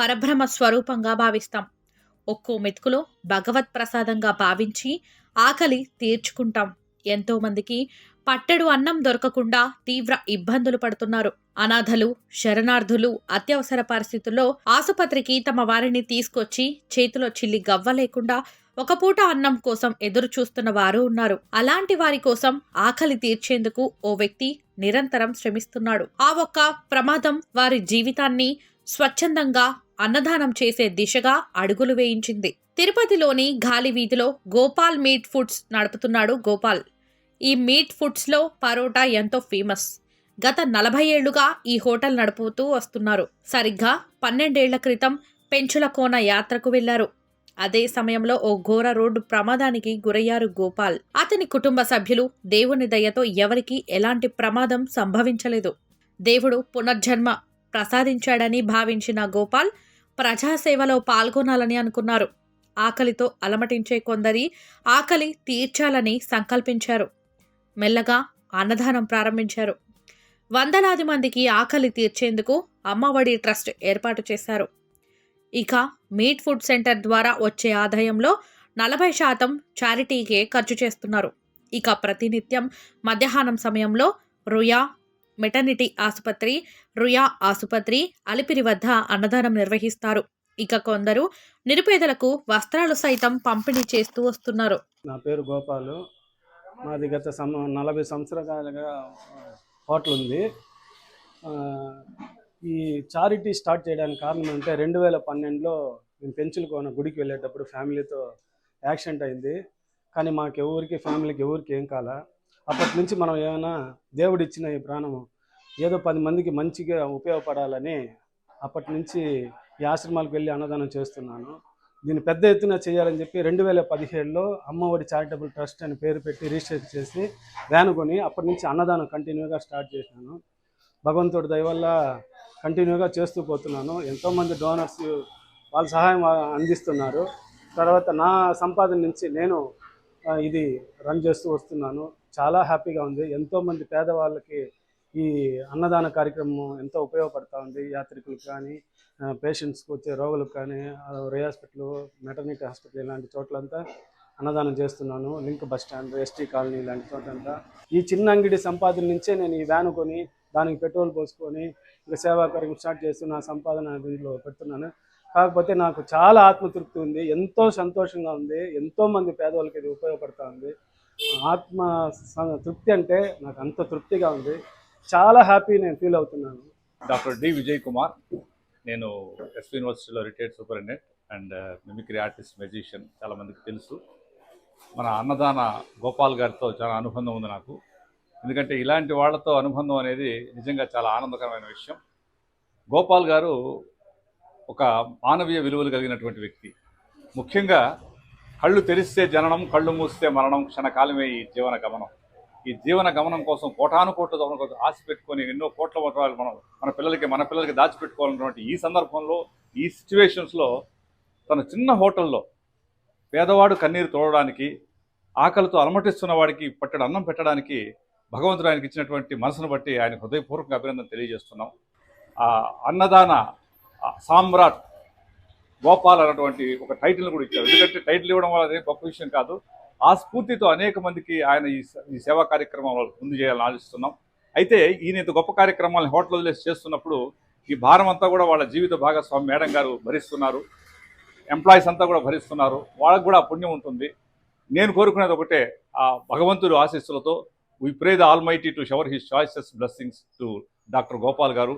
పరబ్రహ్మ స్వరూపంగా భావిస్తాం. ఒక్కో మెతుకులో భగవత్ ప్రసాదంగా భావించి ఆకలి తీర్చుకుంటాం. ఎంతోమందికి పట్టెడు అన్నం దొరకకుండా తీవ్ర ఇబ్బందులు పడుతున్నారు. అనాథలు శరణార్థులు అత్యవసర పరిస్థితుల్లో ఆసుపత్రికి తమ వారిని తీసుకొచ్చి చేతిలో చిల్లి గవ్వ లేకుండా ఒక పూట అన్నం కోసం ఎదురు చూస్తున్న వారు ఉన్నారు. అలాంటి వారి కోసం ఆకలి తీర్చేందుకు ఓ వ్యక్తి నిరంతరం శ్రమిస్తున్నాడు. ఆ ఒక్క ప్రమాదం వారి జీవితాన్ని స్వచ్ఛందంగా అన్నదానం చేసే దిశగా అడుగులు వేయించింది. తిరుపతిలోని గాలి వీధిలో గోపాల్ మీట్ ఫుడ్స్ నడుపుతున్నాడు గోపాల్. ఈ మీట్ ఫుడ్స్లో పరోటా ఎంతో ఫేమస్. గత నలభై ఏళ్ళుగా ఈ హోటల్ నడుపుతూ వస్తున్నారు. సరిగ్గా పన్నెండేళ్ళ క్రితం పెంచుల కోన యాత్రకు వెళ్ళారు. అదే సమయంలో ఓ ఘోర రోడ్డు ప్రమాదానికి గురయ్యారు గోపాల్. అతని కుటుంబ సభ్యులు దేవుని దయతో ఎవరికీ ఎలాంటి ప్రమాదం సంభవించలేదు. దేవుడు పునర్జన్మ ప్రసాదించాడని భావించిన గోపాల్ ప్రజాసేవలో పాల్గొనాలని అనుకున్నారు. ఆకలితో అలమటించే కొందరి ఆకలి తీర్చాలని సంకల్పించారు. మెల్లగా అన్నదానం ప్రారంభించారు. వందలాది మందికి ఆకలి తీర్చేందుకు అమ్మఒడి ట్రస్ట్ ఏర్పాటు చేశారు. ఇక మీట్ ఫుడ్ సెంటర్ ద్వారా వచ్చే ఆదాయంలో నలభై శాతం చారిటీకే ఖర్చు చేస్తున్నారు. ఇక ప్రతినిత్యం మధ్యాహ్నం సమయంలో రుయా మెటర్నిటీ ఆసుపత్రి రుయా ఆసుపత్రి అలిపిరి వద్ద అన్నదానం నిర్వహిస్తారు. ఇక కొందరు నిరుపేదలకు వస్త్రాలు సైతం పంపిణీ చేస్తూ వస్తున్నారు. నా పేరు గోపాలు. మాది గత సం నలభై సంవత్సరాలుగా హోటల్ ఉంది. ఈ చారిటీ స్టార్ట్ చేయడానికి కారణం అంటే రెండు వేల పన్నెండులో మేము పెంచులకోన గుడికి వెళ్ళేటప్పుడు ఫ్యామిలీతో యాక్సిడెంట్ అయింది. కానీ మాకు ఎవరికి ఫ్యామిలీకి ఎవరికి ఏం కాల. అప్పటి నుంచి మనం ఏమైనా దేవుడిచ్చిన ఈ ప్రాణము ఏదో పది మందికి మంచిగా ఉపయోగపడాలని అప్పటి నుంచి ఈ ఆశ్రమాలకు వెళ్ళి అన్నదానం చేస్తున్నాను. దీన్ని పెద్ద ఎత్తున చేయాలని చెప్పి రెండు వేల పదిహేడులో అమ్మఒడి చారిటబుల్ ట్రస్ట్ అని పేరు పెట్టి రిజిస్టర్ చేసి వ్యాన్ కొని అప్పటి నుంచి అన్నదానం కంటిన్యూగా స్టార్ట్ చేసినాను భగవంతుడి దయ వల్ల కంటిన్యూగా చేస్తూ పోతున్నాను. ఎంతోమంది డోనర్స్ వాళ్ళ సహాయం అందిస్తున్నారు. తర్వాత నా సంపాదన నుంచి నేను ఇది రన్ చేస్తూ వస్తున్నాను. చాలా హ్యాపీగా ఉంది. ఎంతోమంది పేదవాళ్ళకి ఈ అన్నదాన కార్యక్రమం ఎంతో ఉపయోగపడుతూ ఉంది. యాత్రికులకు కానీ పేషెంట్స్కి వచ్చే రోగులకు కానీ రే హాస్పిటల్ మెటర్నిటీ హాస్పిటల్ ఇలాంటి చోట్లంతా అన్నదానం చేస్తున్నాను. Link bus stand ST colony ఇలాంటి చోట్లంతా. ఈ చిన్న అంగిడి సంపాదన నుంచే నేను ఈ వ్యాన్ కొని దానికి పెట్రోల్ పోసుకొని ఇంకా సేవా కార్యక్రమం స్టార్ట్ చేస్తూ నా సంపాదన దీంట్లో పెడుతున్నాను. కాకపోతే నాకు చాలా ఆత్మతృప్తి ఉంది. ఎంతో సంతోషంగా ఉంది. ఎంతోమంది పేదవాళ్ళకి ఇది ఉపయోగపడుతూ ఉంది. ఆత్మ తృప్తి అంటే నాకు అంత తృప్తిగా ఉంది. చాలా హ్యాపీ నేను ఫీల్ అవుతున్నాను. Doctor D Vijay Kumar. నేను ఎస్వి యూనివర్సిటీలో retired superintendent and mimicry artist magician చాలామందికి తెలుసు. మన అన్నదాన గోపాల్ గారితో చాలా అనుబంధం ఉంది నాకు. ఎందుకంటే ఇలాంటి వాళ్ళతో అనుబంధం అనేది నిజంగా చాలా ఆనందకరమైన విషయం. గోపాల్ గారు ఒక మానవీయ విలువలు కలిగినటువంటి వ్యక్తి. ముఖ్యంగా కళ్ళు తెరిస్తే జననం కళ్ళు మూస్తే మరణం క్షణకాలమే ఈ జీవన గమనం. ఈ జీవన గమనం కోసం కోటాను కోట్ల దొంగ కోసం ఆశ పెట్టుకొని ఎన్నో కోట్ల రూపాయలు మనం మన పిల్లలకి మన పిల్లలకి దాచిపెట్టుకోవాలన్నటువంటి ఈ సందర్భంలో ఈ సిచ్యువేషన్స్లో తన చిన్న హోటల్లో పేదవాడు కన్నీరు తోడడానికి ఆకలితో అలమటిస్తున్న వాడికి పట్టెడు అన్నం పెట్టడానికి భగవంతుడు ఆయనకి ఇచ్చినటువంటి మనసును బట్టి ఆయన హృదయపూర్వక అభినందన తెలియజేస్తున్నాం. ఆ అన్నదాన సామ్రాట్ గోపాల్ అన్నటువంటి ఒక టైటిల్ కూడా ఇచ్చారు. ఎందుకంటే టైటిల్ ఇవ్వడం వల్ల గొప్ప విషయం కాదు. ఆ స్ఫూర్తితో అనేక మందికి ఆయన ఈ సేవా కార్యక్రమంలో ముందు చేయాలని ఆలోచిస్తున్నాం అయితే ఈయన ఇంత గొప్ప కార్యక్రమాలను హోటల్ వదిలేసి చేస్తున్నప్పుడు ఈ భారం అంతా కూడా వాళ్ళ జీవిత భాగస్వామి మేడం గారు భరిస్తున్నారు. ఎంప్లాయీస్ అంతా కూడా భరిస్తున్నారు. వాళ్ళకు కూడా పుణ్యం ఉంటుంది. నేను కోరుకునేది ఒకటే ఆ భగవంతుడు ఆశీస్సులతో we pray the almighty to shower his choicest blessings to doctor Gopal గారు.